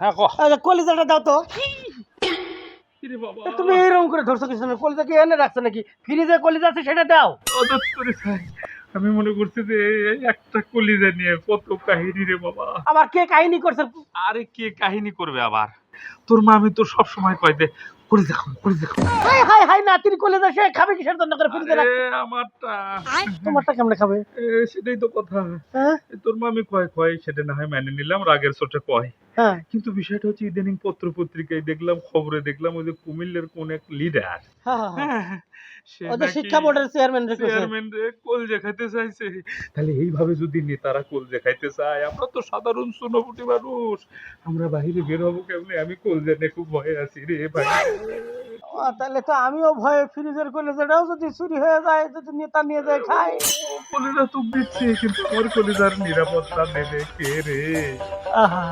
হ্যাঁ ক। কলিজাটা দাও তো। তুমি এইরকম করে ধরছো কিছু না কলিজা কি এনে রাখছো নাকি? ফ্রিজে কলিজা আছে সেটা দাও। আমি মনে করছি যে একটা কলিজা নিয়ে কত কাহিনী রে বাবা। আবার কে কাহিনী করছে? আরে কে কাহিনী করবে আবার? তোর মামি তো সব সময় কয় দে করে দেখো করে দেখো। হাই হাই হাই নাতির সে খাবে কিসের জন্য করে ফ্রিজে রাখ? আমারটা। তোমারটা কেমনে খাবে? সেটাই তো কথা। হ্যাঁ? তোর মামি কয় কয় সেটা না হয় মেনে নিলাম রাগের চোটে কয়। হ্যাঁ। কিন্তু বিষয়টা হচ্ছে ইদানিং পত্র পত্রিকায় দেখলাম খবরে দেখলাম ওই যে কুমিল্লার কোন এক লিডার হ্যাঁ, শিক্ষা বোর্ডের চেয়ারম্যান চেয়ারম্যান কোল দেখাইতে চাইছে। তাহলে এইভাবে যদি নেতারা কোল দেখাইতে চায় আমরা তো সাধারণ সোনাপুটি মানুষ। আমরা বাইরে বের হব কেমনে? আমি কোল জেনে খুব ভয়ে আছি রে ভাই। তাহলে তো আমিও ভয়ে ফ্রিজের কলিজাটাও যদি চুরি হয়ে যায় যদি নেতা নিয়ে যায় খায় কলিজা তো দিচ্ছে কিন্তু আমার কলিজার নিরাপত্তা নেবে কে রে? আহা।